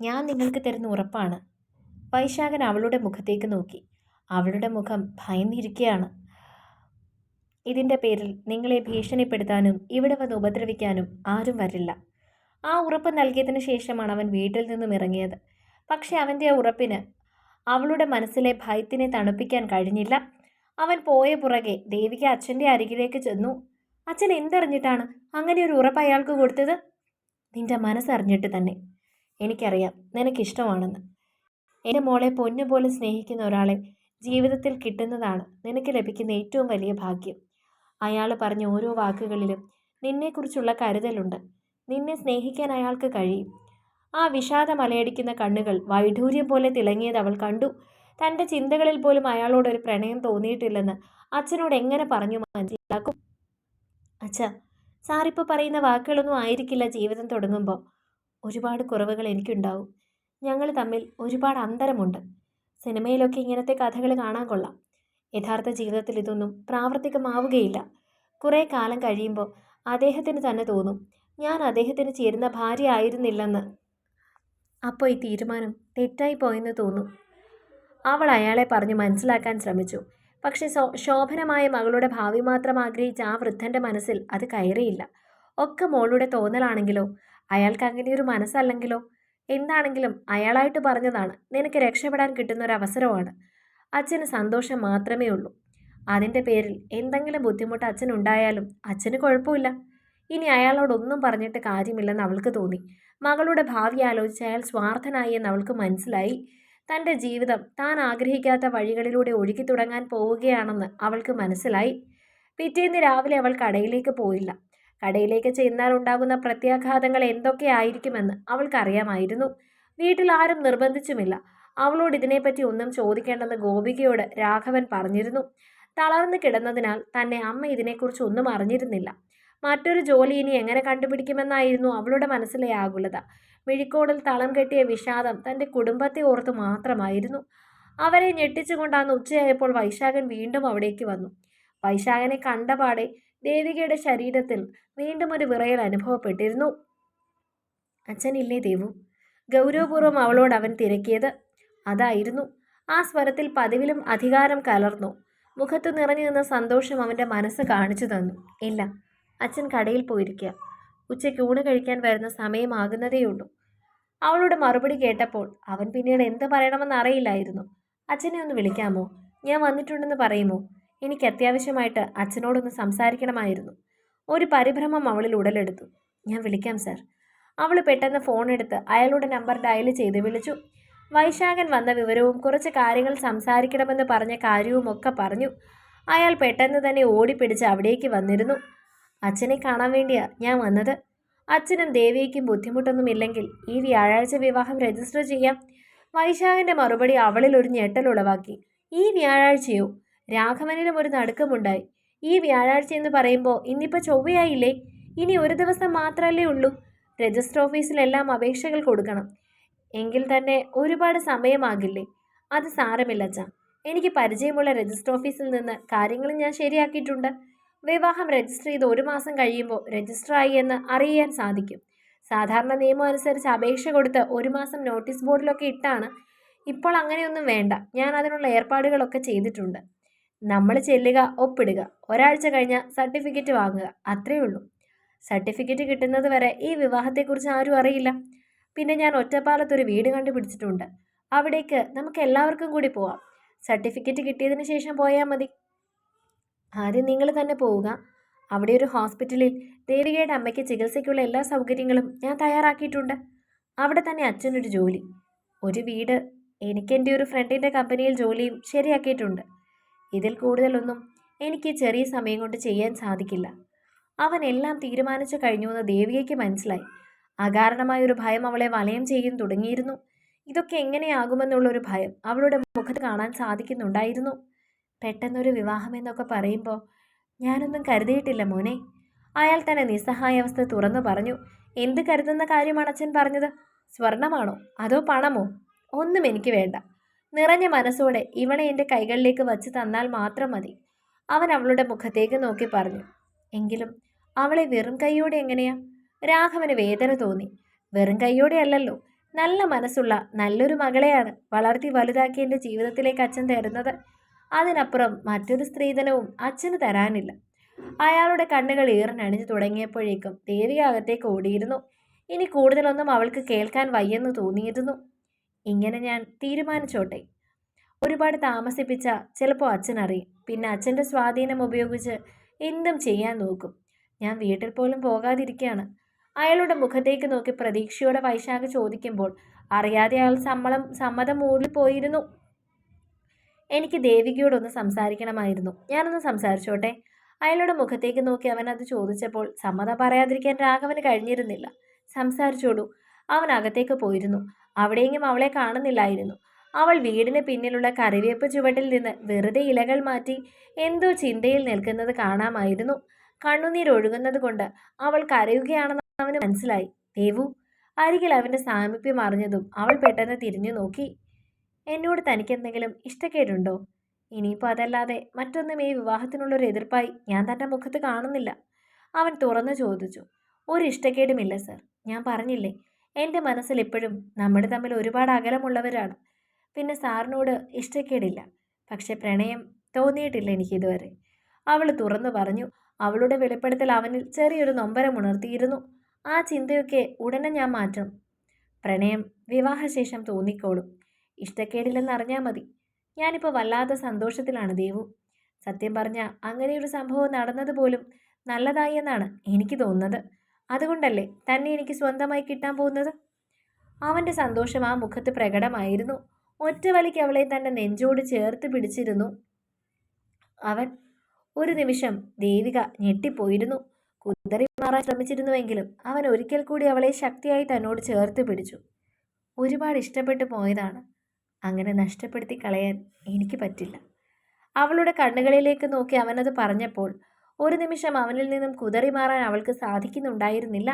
ഞാൻ നിങ്ങൾക്ക് തരുന്ന ഉറപ്പാണ്. വൈശാഖൻ അവളുടെ മുഖത്തേക്ക് നോക്കി. അവളുടെ മുഖം ഭയന്നിരിക്കുകയാണ് ഇതിന്റെ പേരിൽ നിങ്ങളെ ഭീഷണിപ്പെടുത്താനും ഇവിടെ വന്ന് ഉപദ്രവിക്കാനും ആരും വരില്ല. ആ ഉറപ്പ് നൽകിയതിന് ശേഷമാണ് അവൻ വീട്ടിൽ നിന്നും ഇറങ്ങിയത്. പക്ഷെ അവന്റെ ആ ഉറപ്പിന് അവളുടെ മനസ്സിലെ ഭയത്തിനെ തണുപ്പിക്കാൻ കഴിഞ്ഞില്ല. അവൻ പോയ പുറകെ ദേവിക അച്ഛന്റെ അരികിലേക്ക് ചെന്നു. അച്ഛൻ എന്തറിഞ്ഞിട്ടാണ് അങ്ങനെ ഒരു ഉറപ്പ് അയാൾക്ക് കൊടുത്തത്? നിന്റെ മനസ്സറിഞ്ഞിട്ട് തന്നെ. എനിക്കറിയാം. നിനക്കിഷ്ടമാണെന്ന്. എന്റെ മോളെ പൊന്നുപോലെ സ്നേഹിക്കുന്ന ഒരാളെ ജീവിതത്തിൽ കിട്ടുന്നതാണ് നിനക്ക് ലഭിക്കുന്ന ഏറ്റവും വലിയ ഭാഗ്യം. അയാൾ പറഞ്ഞ ഓരോ വാക്കുകളിലും നിന്നെക്കുറിച്ചുള്ള കരുതലുണ്ട്. നിന്നെ സ്നേഹിക്കാൻ അയാൾക്ക് കഴിയും. ആ വിഷാദം അലയടിക്കുന്ന കണ്ണുകൾ വൈഢൂര്യം പോലെ തിളങ്ങിയത് അവൾ കണ്ടു. തന്റെ ചിന്തകളിൽ പോലും അയാളോട് ഒരു പ്രണയം തോന്നിയിട്ടില്ലെന്ന് അച്ഛനോട് എങ്ങനെ പറഞ്ഞു മനസ്സിലാക്കും? അച്ഛ സാറിപ്പോൾ പറയുന്ന വാക്കുകളൊന്നും ആയിരിക്കില്ല ജീവിതം തുടങ്ങുമ്പോൾ ഒരുപാട് കുറവുകൾ എനിക്കുണ്ടാവും. ഞങ്ങൾ തമ്മിൽ ഒരുപാട് അന്തരമുണ്ട്. സിനിമയിലൊക്കെ ഇങ്ങനത്തെ കഥകൾ കാണാൻ കൊള്ളാം. യഥാർത്ഥ ജീവിതത്തിൽ ഇതൊന്നും പ്രാവർത്തികമാവുകയില്ല. കുറേ കാലം കഴിയുമ്പോൾ അദ്ദേഹത്തിന് തന്നെ തോന്നും ഞാൻ അദ്ദേഹത്തിന് ചേരുന്ന ഭാര്യ ആയിരുന്നില്ലെന്ന്. അപ്പോൾ ഈ തീരുമാനം തെറ്റായി പോയെന്ന് തോന്നും. അവൾ അയാളെ പറഞ്ഞ് മനസ്സിലാക്കാൻ ശ്രമിച്ചു. പക്ഷെ ശോഭനമായ മകളുടെ ഭാവി മാത്രം ആഗ്രഹിച്ച ആ വൃദ്ധന്റെ മനസ്സിൽ അത് കയറിയില്ല. ഒക്കെ മോളുടെ തോന്നലാണെങ്കിലോ അയാൾക്ക് അങ്ങനെ ഒരു മനസ്സല്ലെങ്കിലോ? എന്താണെങ്കിലും അയാളായിട്ട് പറഞ്ഞതാണ്. നിനക്ക് രക്ഷപ്പെടാൻ കിട്ടുന്ന ഒരു അവസരമാണ്. അച്ഛന് സന്തോഷം മാത്രമേ ഉള്ളൂ. അതിന്റെ പേരിൽ എന്തെങ്കിലും ബുദ്ധിമുട്ട് അച്ഛനുണ്ടായാലും അച്ഛന് കുഴപ്പമില്ല. ഇനി അയാളോടൊന്നും പറഞ്ഞിട്ട് കാര്യമില്ലെന്ന് അവൾക്ക് തോന്നി. മകളുടെ ഭാവി ആലോചിച്ച് അയാൾ സ്വാർത്ഥനായി എന്ന് അവൾക്ക് മനസ്സിലായി. തന്റെ ജീവിതം താൻ ആഗ്രഹിക്കാത്ത വഴികളിലൂടെ ഒഴുകി തുടങ്ങാൻ പോവുകയാണെന്ന് അവൾക്ക് മനസ്സിലായി. പിറ്റേന്ന് രാവിലെ അവൾ കടയിലേക്ക് പോയില്ല. കടയിലേക്ക് ചെന്നാൽ ഉണ്ടാകുന്ന പ്രത്യാഘാതങ്ങൾ എന്തൊക്കെയായിരിക്കുമെന്ന് അവൾക്കറിയാമായിരുന്നു. വീട്ടിൽ ആരും നിർബന്ധിച്ചുമില്ല. അവളോട് ഇതിനെപ്പറ്റി ഒന്നും ചോദിക്കേണ്ടെന്ന് ഗോപികയോട് രാഘവൻ പറഞ്ഞിരുന്നു. തളർന്നു കിടന്നതിനാൽ തന്നെ അമ്മ ഇതിനെക്കുറിച്ച് ഒന്നും അറിഞ്ഞിരുന്നില്ല. മറ്റൊരു ജോലി ഇനി എങ്ങനെ കണ്ടുപിടിക്കുമെന്നായിരുന്നു അവളുടെ മനസ്സിലെ ആകുലത. മിഴിക്കോടിൽ തളം കെട്ടിയ വിഷാദം തന്റെ കുടുംബത്തെ ഓർത്ത് മാത്രമായിരുന്നു. അവരെ ഞെട്ടിച്ചുകൊണ്ടാണ് ഉച്ചയായപ്പോൾ വൈശാഖൻ വീണ്ടും അവിടേക്ക് വന്നു. വൈശാഖനെ കണ്ടപാടെ ദേവികയുടെ ശരീരത്തിൽ വീണ്ടും ഒരു വിറയൽ അനുഭവപ്പെട്ടിരുന്നു. അച്ഛനില്ലേ ദേവു? ഗൗരവപൂർവം അവളോട് അവൻ തിരക്കിയത് അതായിരുന്നു. ആ സ്വരത്തിൽ പതിവിലും അധികാരം കലർന്നു. മുഖത്ത് നിറഞ്ഞു നിന്ന സന്തോഷം അവന്റെ മനസ്സ് കാണിച്ചു തന്നു. ഇല്ല അച്ഛൻ കടയിൽ പോയിരിക്കുക. ഉച്ചയ്ക്ക് ഊണ് കഴിക്കാൻ വരുന്ന സമയമാകുന്നതേയുള്ളൂ അവളുടെ മറുപടി കേട്ടപ്പോൾ അവൻ പിന്നീട് എന്ത് പറയണമെന്ന് അറിയില്ലായിരുന്നു. അച്ഛനെ ഒന്ന് വിളിക്കാമോ? ഞാൻ വന്നിട്ടുണ്ടെന്ന് പറയുമോ? എനിക്ക് അത്യാവശ്യമായിട്ട് അച്ഛനോടൊന്ന് സംസാരിക്കണമായിരുന്നു. ഒരു പരിഭ്രമം അവളിൽ ഉടലെടുത്തു. ഞാൻ വിളിക്കാം സർ. അവൾ പെട്ടെന്ന് ഫോൺ എടുത്ത് അയാളുടെ നമ്പർ ഡയൽ ചെയ്ത് വിളിച്ചു. വൈശാഖൻ വന്ന വിവരവും കുറച്ച് കാര്യങ്ങൾ സംസാരിക്കണമെന്ന് പറഞ്ഞ കാര്യവും ഒക്കെ പറഞ്ഞു. അയാൾ പെട്ടെന്ന് തന്നെ ഓടിപ്പിടിച്ച് അവിടേക്ക് വന്നിരുന്നു. അച്ഛനെ കാണാൻ വേണ്ടിയാ ഞാൻ വന്നത്. അച്ഛനും ദേവിയയ്ക്കും ബുദ്ധിമുട്ടൊന്നുമില്ലെങ്കിൽ ഈ വ്യാഴാഴ്ച വിവാഹം രജിസ്റ്റർ ചെയ്യാം. വൈശാഖിന്റെ മറുപടി അവളിൽ ഒരു ഞെട്ടൽ ഉളവാക്കി. ഈ വ്യാഴാഴ്ചയോ? രാഘവനിലും ഒരു നടുക്കമുണ്ടായി. ഈ വ്യാഴാഴ്ച എന്ന് പറയുമ്പോൾ ഇന്നിപ്പോൾ ചൊവ്വയായില്ലേ? ഇനി ഒരു ദിവസം മാത്രമല്ലേ ഉള്ളൂ. രജിസ്റ്റർ ഓഫീസിലെല്ലാം അപേക്ഷകൾ കൊടുക്കണം. എങ്കിൽ തന്നെ ഒരുപാട് സമയമാകില്ലേ? അത് സാരമില്ല അച്ഛാ. എനിക്ക് പരിചയമുള്ള രജിസ്റ്റർ ഓഫീസിൽ നിന്ന് കാര്യങ്ങൾ ഞാൻ ശരിയാക്കിയിട്ടുണ്ട്. വിവാഹം രജിസ്റ്റർ ചെയ്ത് ഒരു മാസം കഴിയുമ്പോൾ രജിസ്റ്റർ ആയി എന്ന് അറിയാൻ സാധിക്കും. സാധാരണ നിയമം അനുസരിച്ച് അപേക്ഷ കൊടുത്ത് ഒരു മാസം നോട്ടീസ് ബോർഡിലൊക്കെ ഇട്ടാണ്. ഇപ്പോൾ അങ്ങനെയൊന്നും വേണ്ട. ഞാൻ അതിനുള്ള ഏർപ്പാടുകളൊക്കെ ചെയ്തിട്ടുണ്ട്. നമ്മൾ ചെല്ലുക ഒപ്പിടുക ഒരാഴ്ച കഴിഞ്ഞാൽ സർട്ടിഫിക്കറ്റ് വാങ്ങുക അത്രയേ ഉള്ളൂ. സർട്ടിഫിക്കറ്റ് കിട്ടുന്നത് വരെ ഈ വിവാഹത്തെക്കുറിച്ച് ആരും അറിയില്ല. പിന്നെ ഞാൻ ഒറ്റപ്പാലത്തൊരു വീട് കണ്ടുപിടിച്ചിട്ടുണ്ട്. അവിടേക്ക് നമുക്ക് എല്ലാവർക്കും കൂടി പോവാം. സർട്ടിഫിക്കറ്റ് കിട്ടിയതിന് ശേഷം പോയാൽ മതി. ആദ്യം നിങ്ങൾ തന്നെ പോവുക. അവിടെ ഒരു ഹോസ്പിറ്റലിൽ ദേവികയുടെ അമ്മയ്ക്ക് ചികിത്സയ്ക്കുള്ള എല്ലാ സൗകര്യങ്ങളും ഞാൻ തയ്യാറാക്കിയിട്ടുണ്ട്. അവിടെ തന്നെ അച്ഛനൊരു ജോലി. ഒരു വീട് എനിക്ക് എന്റെ ഒരു ഫ്രണ്ടിന്റെ കമ്പനിയിൽ ജോലിയും ശരിയാക്കിയിട്ടുണ്ട്. ഇതിൽ കൂടുതലൊന്നും എനിക്ക് ചെറിയ സമയം കൊണ്ട് ചെയ്യാൻ സാധിക്കില്ല. അവൻ എല്ലാം തീരുമാനിച്ചു കഴിഞ്ഞുവെന്ന് ദേവികയ്ക്ക് മനസ്സിലായി. അകാരണമായ ഒരു ഭയം അവളെ വലയം ചെയ്യാൻ തുടങ്ങിയിരുന്നു. ഇതൊക്കെ എങ്ങനെയാകുമെന്നുള്ളൊരു ഭയം അവളുടെ മുഖത്ത് കാണാൻ സാധിക്കുന്നുണ്ടായിരുന്നു. പെട്ടെന്നൊരു വിവാഹം എന്നൊക്കെ പറയുമ്പോൾ ഞാനൊന്നും കരുതിയിട്ടില്ല മോനെ. അയാൾ തന്നെ നിസ്സഹായാവസ്ഥ തുറന്നു പറഞ്ഞു. എന്ത് കരുതുന്ന കാര്യമാണ് അച്ഛൻ പറഞ്ഞത്? സ്വർണമാണോ? അതോ പണമോ? ഒന്നും എനിക്ക് വേണ്ട. നിറഞ്ഞ മനസ്സോടെ ഇവളെ എന്റെ കൈകളിലേക്ക് വച്ച് തന്നാൽ മാത്രം മതി. അവൻ അവളുടെ മുഖത്തേക്ക് നോക്കി പറഞ്ഞു. എങ്കിലും അവളെ വെറും കൈയോടെ എങ്ങനെയാ? രാഘവന് വേദന തോന്നി. വെറും കൈയോടെ അല്ലല്ലോ. നല്ല മനസ്സുള്ള നല്ലൊരു മകളെയാണ് വളർത്തി വലുതാക്കി എന്റെ ജീവിതത്തിലേക്ക് അച്ഛൻ തരുന്നത്. അതിനപ്പുറം മറ്റൊരു സ്ത്രീധനവും അച്ഛന് തരാനില്ല. അയാളുടെ കണ്ണുകൾ ഈറിനണിഞ്ഞു തുടങ്ങിയപ്പോഴേക്കും ദേവിക അകത്തേക്ക് ഓടിയിരുന്നു. ഇനി കൂടുതലൊന്നും അവൾക്ക് കേൾക്കാൻ വയ്യെന്ന് തോന്നിയിരുന്നു. ഇങ്ങനെ ഞാൻ തീരുമാനിച്ചോട്ടെ. ഒരുപാട് താമസിപ്പിച്ച ചിലപ്പോൾ അച്ഛൻ അറിയും. പിന്നെ അച്ഛന്റെ സ്വാധീനം ഉപയോഗിച്ച് എന്തും ചെയ്യാൻ നോക്കും. ഞാൻ വീട്ടിൽ പോലും പോകാതിരിക്കുകയാണ്. അയാളുടെ മുഖത്തേക്ക് നോക്കി പ്രതീക്ഷയോടെ വൈശാഖ് ചോദിക്കുമ്പോൾ അറിയാതെ അയാൾ സമ്മളം സമ്മതം മൂടിപ്പോയിരുന്നു എനിക്ക് ദേവികയോടൊന്ന് സംസാരിക്കണമായിരുന്നു. ഞാനൊന്ന് സംസാരിച്ചോട്ടെ. അയാളുടെ മുഖത്തേക്ക് നോക്കി അവൻ അത് ചോദിച്ചപ്പോൾ സമ്മതം പറയാതിരിക്കാൻ രാഘവന് കഴിഞ്ഞിരുന്നില്ല. സംസാരിച്ചോളൂ. അവൻ അകത്തേക്ക് പോയിരുന്നു. അവിടെയെങ്കിലും അവളെ കാണുന്നില്ലായിരുന്നു. അവൾ വീടിന് പിന്നിലുള്ള കറിവേപ്പ് ചുവട്ടിൽ നിന്ന് വെറുതെ ഇലകൾ മാറ്റി എന്തോ ചിന്തയിൽ നിൽക്കുന്നത് കാണാമായിരുന്നു. കണ്ണുനീർ ഒഴുകുന്നത് കൊണ്ട് അവൾ കരയുകയാണെന്ന് അവന് മനസ്സിലായി. ദേവു അരികിൽ അവന്റെ സാമീപ്യം അറിഞ്ഞതും അവൾ പെട്ടെന്ന് തിരിഞ്ഞു നോക്കി. എന്നോട് തനിക്കെന്തെങ്കിലും ഇഷ്ടക്കേടുണ്ടോ? ഇനിയിപ്പോൾ അതല്ലാതെ മറ്റൊന്നും ഈ വിവാഹത്തിനുള്ളൊരു എതിർപ്പായി ഞാൻ തന്റെ മുഖത്ത് കാണുന്നില്ല. അവൻ തുറന്നു ചോദിച്ചു. ഒരു ഇഷ്ടക്കേടുമില്ല സർ. ഞാൻ പറഞ്ഞില്ലേ എന്റെ മനസ്സിൽ ഇപ്പോഴും നമ്മൾ തമ്മിൽ ഒരുപാട് അകലമുള്ളവരാണ്. പിന്നെ സാറിനോട് ഇഷ്ടക്കേടില്ല. പക്ഷെ പ്രണയം തോന്നിയിട്ടില്ല എനിക്കിതുവരെ അവൾ തുറന്നു പറഞ്ഞു അവളുടെ വെളിപ്പെടുത്തൽ അവനിൽ ചെറിയൊരു നൊമ്പരം ഉണർത്തിയിരുന്നു. ആ ചിന്തയൊക്കെ ഉടനെ ഞാൻ മാറ്റും. പ്രണയം വിവാഹശേഷം തോന്നിക്കോളും. ഇഷ്ടക്കേടില്ലെന്നറിഞ്ഞാൽ മതി. ഞാനിപ്പോൾ വല്ലാത്ത സന്തോഷത്തിലാണ് ദേവു. സത്യം പറഞ്ഞ അങ്ങനെയൊരു സംഭവം നടന്നതുപോലും നല്ലതായി എന്നാണ് എനിക്ക് തോന്നുന്നത്. അതുകൊണ്ടല്ലേ തന്നെ എനിക്ക് സ്വന്തമായി കിട്ടാൻ പോകുന്നത്? അവന്റെ സന്തോഷം ആ മുഖത്ത് പ്രകടമായിരുന്നു. ഒറ്റ വലിക്ക് അവളെ തന്റെ നെഞ്ചോട് ചേർത്ത് പിടിച്ചിരുന്നു. അവൻ ഒരു നിമിഷം ദേവിക ഞെട്ടിപ്പോയിരുന്നു. കുതറി മാറാൻ ശ്രമിച്ചിരുന്നുവെങ്കിലും അവൻ ഒരിക്കൽ കൂടി അവളെ ശക്തിയായി തന്നോട് ചേർത്ത് പിടിച്ചു. ഒരുപാട് ഇഷ്ടപ്പെട്ടു പോയതാണ്. അങ്ങനെ നഷ്ടപ്പെടുത്തി കളയാൻ എനിക്ക് പറ്റില്ല. അവളുടെ കണ്ണുകളിലേക്ക് നോക്കി അവനത് പറഞ്ഞപ്പോൾ ഒരു നിമിഷം അവനിൽ നിന്നും കുതറി മാറാൻ അവൾക്ക് സാധിക്കുന്നുണ്ടായിരുന്നില്ല.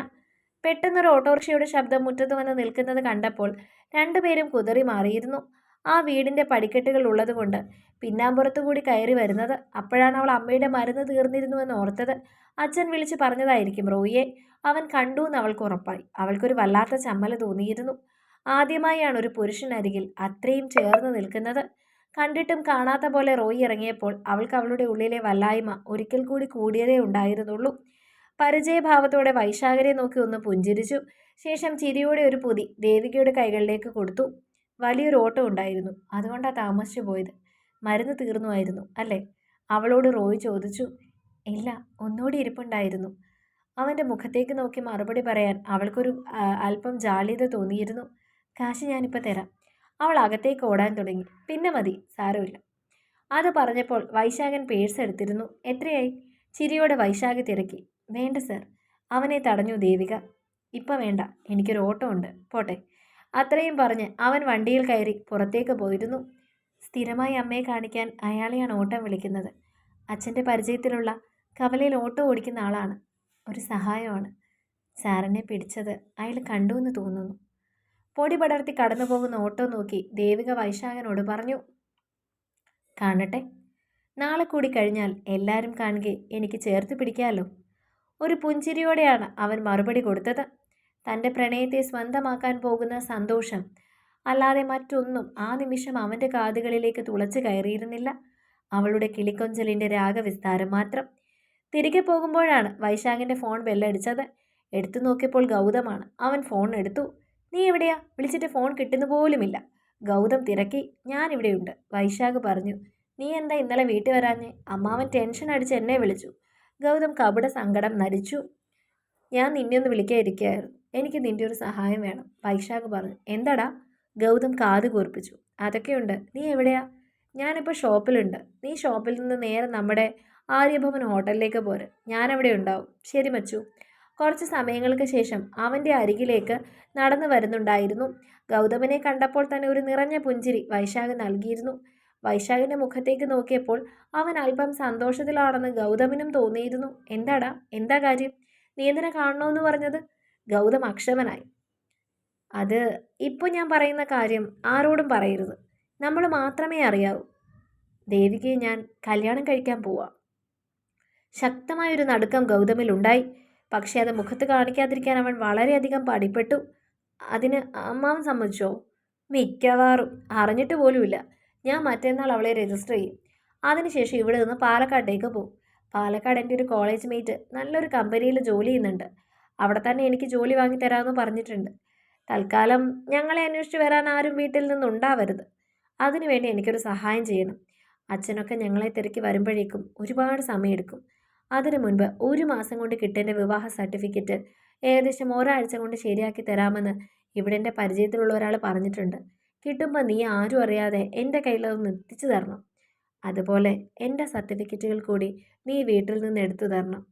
പെട്ടെന്നൊരു ഓട്ടോറിക്ഷയുടെ ശബ്ദം മുറ്റത്ത് വന്ന് നിൽക്കുന്നത് കണ്ടപ്പോൾ രണ്ടുപേരും കുതറി മാറിയിരുന്നു. ആ വീടിന്റെ പടിക്കെട്ടുകൾ ഉള്ളതുകൊണ്ട് പിന്നാമ്പുറത്തു കൂടി കയറി വരുന്നത് അപ്പോഴാണ് അവൾ അമ്മയുടെ മരുന്ന് തീർന്നിരുന്നുവെന്ന് ഓർത്തത്. അച്ഛൻ വിളിച്ച് പറഞ്ഞതായിരിക്കും റോയിയെ. അവൻ കണ്ടു എന്ന് അവൾക്ക് ഉറപ്പായി. അവൾക്കൊരു വല്ലാത്ത ചമ്മല തോന്നിയിരുന്നു. ആദ്യമായാണ് ഒരു പുരുഷനരികിൽ അത്രയും ചേർന്ന് നിൽക്കുന്നത്. കണ്ടിട്ടും കാണാത്ത പോലെ റോയി ഇറങ്ങിയപ്പോൾ അവൾക്ക് അവളുടെ ഉള്ളിലെ വല്ലായ്മ ഒരിക്കൽ കൂടി കൂടിയതേ ഉണ്ടായിരുന്നുള്ളൂ. പരിചയഭാവത്തോടെ വൈശാഖരെ നോക്കി ഒന്ന് പുഞ്ചിരിച്ചു. ശേഷം ചിരിയോടെ ഒരു പൊതി ദേവികയുടെ കൈകളിലേക്ക് കൊടുത്തു. വലിയൊരു ഓട്ടം ഉണ്ടായിരുന്നു. അതുകൊണ്ടാണ് താമസിച്ചു പോയത്. മരുന്ന് തീർന്നുമായിരുന്നു അല്ലേ? അവളോട് റോയ് ചോദിച്ചു. ഇല്ല ഒന്നുകൂടി ഇരിപ്പുണ്ടായിരുന്നു. അവന്റെ മുഖത്തേക്ക് നോക്കി മറുപടി പറയാൻ അവൾക്കൊരു അല്പം ജാള്യത തോന്നിയിരുന്നു. കാശ് ഞാനിപ്പോൾ തരാം. അവൾ അകത്തേക്ക് ഓടാൻ തുടങ്ങി. പിന്നെ മതി സാരമില്ല. അത് പറഞ്ഞപ്പോൾ വൈശാഖൻ പേഴ്സ് എടുത്തിരുന്നു. എത്രയായി? ചിരിയോടെ വൈശാഖ് തിരക്കി. വേണ്ട സർ. അവനെ തടഞ്ഞു ദേവിക. ഇപ്പം വേണ്ട എനിക്കൊരു ഓട്ടോ ഉണ്ട് പോട്ടെ. അത്രയും പറഞ്ഞ് അവൻ വണ്ടിയിൽ കയറി പുറത്തേക്ക് പോയിരുന്നു. സ്ഥിരമായി അമ്മയെ കാണിക്കാൻ അയാളെയാണ് ഓട്ടം വിളിക്കുന്നത്. അച്ഛന്റെ പരിചയത്തിലുള്ള കവലയിൽ ഓട്ടോ ഓടിക്കുന്ന ആളാണ്. ഒരു സഹായമാണ്. സാറിനെ പിടിച്ചത് അയാൾ കണ്ടു എന്ന് തോന്നുന്നു. പൊടി പടർത്തി കടന്നു പോകുന്ന ഓട്ടോ നോക്കി ദേവിക വൈശാഖനോട് പറഞ്ഞു കാണട്ടെ. നാളെ കൂടി കഴിഞ്ഞാൽ എല്ലാവരും കാണുകെ എനിക്ക് ചേർത്ത് പിടിക്കാമല്ലോ ഒരു പുഞ്ചിരിയോടെയാണ് അവൻ മറുപടി കൊടുത്തത്. തന്റെ പ്രണയത്തെ സ്വന്തമാക്കാൻ പോകുന്ന സന്തോഷം അല്ലാതെ മറ്റൊന്നും ആ നിമിഷം അവന്റെ കാതുകളിലേക്ക് തുളച്ചു കയറിയിരുന്നില്ല. അവളുടെ കിളിക്കൊഞ്ചലിന്റെ രാഗവിസ്താരം മാത്രം. തിരികെ പോകുമ്പോഴാണ് വൈശാഖിന്റെ ഫോൺ ബെല്ലടിച്ചത്. എടുത്തു നോക്കിയപ്പോൾ ഗൗതമാണ്. അവൻ ഫോൺ എടുത്തു. നീ എവിടെയാ? വിളിച്ചിട്ട് ഫോൺ കിട്ടുന്ന പോലുമില്ല. ഗൗതം തിരക്കി. ഞാനിവിടെയുണ്ട് വൈശാഖ് പറഞ്ഞു. നീ എന്താ ഇന്നലെ വീട്ടിൽ വരാഞ്ഞ്? അമ്മാവൻ ടെൻഷൻ അടിച്ച് എന്നെ വിളിച്ചു. ഗൗതം കപട സങ്കടം നരിച്ചു ഞാൻ നിന്നെ ഒന്ന് വിളിക്കാതിരിക്കുകയായിരുന്നു. എനിക്ക് നിന്റെ ഒരു സഹായം വേണം വൈശാഖ് പറഞ്ഞു. എന്താടാ? ഗൗതം കാത് കൂർപ്പിച്ചു. അതൊക്കെയുണ്ട്. നീ എവിടെയാ? ഞാനിപ്പോൾ ഷോപ്പിലുണ്ട്. നീ ഷോപ്പിൽ നിന്ന് നേരെ നമ്മുടെ ആര്യഭവൻ ഹോട്ടലിലേക്ക് പോര്. ഞാനവിടെ ഉണ്ടാവും. ശരി മച്ചു. കുറച്ച് സമയങ്ങൾക്ക് ശേഷം അവന്റെ അരികിലേക്ക് നടന്നു വരുന്നുണ്ടായിരുന്നു. ഗൗതമനെ കണ്ടപ്പോൾ തന്നെ ഒരു നിറഞ്ഞ പുഞ്ചിരി വൈശാഖ് നൽകിയിരുന്നു. വൈശാഖിന്റെ മുഖത്തേക്ക് നോക്കിയപ്പോൾ അവൻ അല്പം സന്തോഷത്തിലാണെന്ന് ഗൗതമിനും തോന്നിയിരുന്നു. എന്താടാ? എന്താ കാര്യം? നീ എന്തിനെ കാണണമെന്ന് പറഞ്ഞത്? ഗൗതം അക്ഷമനായി. അത് ഇപ്പോൾ ഞാൻ പറയുന്ന കാര്യം ആരോടും പറയരുത്. നമ്മൾ മാത്രമേ അറിയാവൂ. ദേവികയെ ഞാൻ കല്യാണം കഴിക്കാൻ പോവാം. ശക്തമായൊരു നടുക്കം ഗൗതമിൽ ഉണ്ടായി പക്ഷേ അത് മുഖത്ത് കാണിക്കാതിരിക്കാൻ അവൻ വളരെയധികം പടിപ്പെട്ടു അതിന് അമ്മാവൻ സമ്മതിച്ചോ? മിക്കവാറും. അറിഞ്ഞിട്ട് പോലുമില്ല. ഞാൻ മറ്റന്നാൾ അവളെ രജിസ്റ്റർ ചെയ്യും. അതിനുശേഷം ഇവിടെ നിന്ന് പാലക്കാട്ടേക്ക് പോകും പാലക്കാട് എന്റെ ഒരു കോളേജ് മേറ്റ് നല്ലൊരു കമ്പനിയിൽ ജോലി ചെയ്യുന്നുണ്ട്. അവിടെ തന്നെ എനിക്ക് ജോലി വാങ്ങി തരാമെന്ന് പറഞ്ഞിട്ടുണ്ട്. തൽക്കാലം ഞങ്ങളെ അന്വേഷിച്ച് വരാൻ ആരും വീട്ടിൽ നിന്നുണ്ടാവരുത്. അതിനുവേണ്ടി എനിക്കൊരു സഹായം ചെയ്യണം. അച്ഛനൊക്കെ ഞങ്ങളെ തിരക്കി വരുമ്പോഴേക്കും ഒരുപാട് സമയമെടുക്കും. അതിനു മുൻപ് ഒരു മാസം കൊണ്ട് കിട്ടേണ്ട വിവാഹ സർട്ടിഫിക്കറ്റ് ഏകദേശം ഒരാഴ്ച കൊണ്ട് ശരിയാക്കി തരാമെന്ന് ഇവിടെ എന്റെ പരിചയത്തിലുള്ള ഒരാൾ പറഞ്ഞിട്ടുണ്ട്. കിട്ടുമ്പോൾ നീ ആരും അറിയാതെ എന്റെ കയ്യിലതൊന്ന് എത്തിച്ചു തരണം. അതുപോലെ എന്റെ സർട്ടിഫിക്കറ്റുകൾ കൂടി നീ വീട്ടിൽ നിന്ന് എടുത്തു തരണം.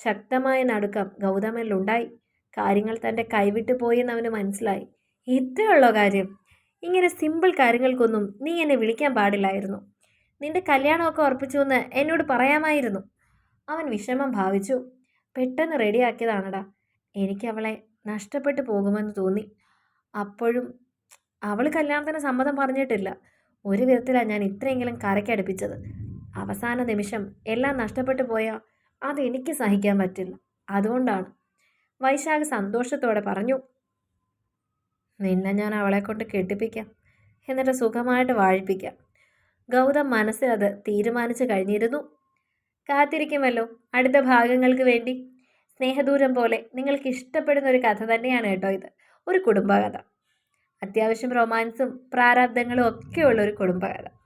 ശക്തമായ നടുക്കം ഗൗതമനിലുണ്ടായി കാര്യങ്ങൾ തന്റെ കൈവിട്ടു പോയെന്ന് അവന് മനസ്സിലായി. ഇത്രയുള്ളോ കാര്യം? ഇങ്ങനെ സിമ്പിൾ കാര്യങ്ങൾക്കൊന്നും നീ എന്നെ വിളിക്കാൻ പാടില്ലായിരുന്നു. നിന്റെ കല്യാണമൊക്കെ ഉറപ്പിച്ചു എന്ന് എന്നോട് പറയാമായിരുന്നു. അവൻ വിഷമം ഭാവിച്ചു. പെട്ടെന്ന് റെഡിയാക്കിയതാണടാ. എനിക്ക് അവളെ നഷ്ടപ്പെട്ടു പോകുമെന്ന് തോന്നി. അപ്പോഴും അവൾ കല്യാണത്തിന് സമ്മതം പറഞ്ഞിട്ടില്ല. ഒരു വിധത്തിലാണ് ഞാൻ ഇത്രയെങ്കിലും കരയ്ക്കടുപ്പിച്ചത് അവസാന നിമിഷം എല്ലാം നഷ്ടപ്പെട്ടു പോയാൽ അതെനിക്ക് സഹിക്കാൻ പറ്റില്ല. അതുകൊണ്ടാണ്. വൈശാഖ് സന്തോഷത്തോടെ പറഞ്ഞു നിന്നെ ഞാൻ അവളെ കൊണ്ട് കെട്ടിപ്പിക്കാം. എന്നിട്ട് സുഖമായിട്ട് വാഴിപ്പിക്കാം. ഗൗതം മനസ്സിൽ അത് തീരുമാനിച്ചു കഴിഞ്ഞിരുന്നു. കാത്തിരിക്കുമല്ലോ. അടുത്ത ഭാഗങ്ങൾക്ക് വേണ്ടി. സ്നേഹദൂരം പോലെ നിങ്ങൾക്ക് ഇഷ്ടപ്പെടുന്ന ഒരു കഥ തന്നെയാണ് കേട്ടോ ഇത്. ഒരു കുടുംബകഥ. അത്യാവശ്യം റൊമാൻസും പ്രാരാബ്ദങ്ങളും ഒക്കെയുള്ള ഒരു കുടുംബകഥ.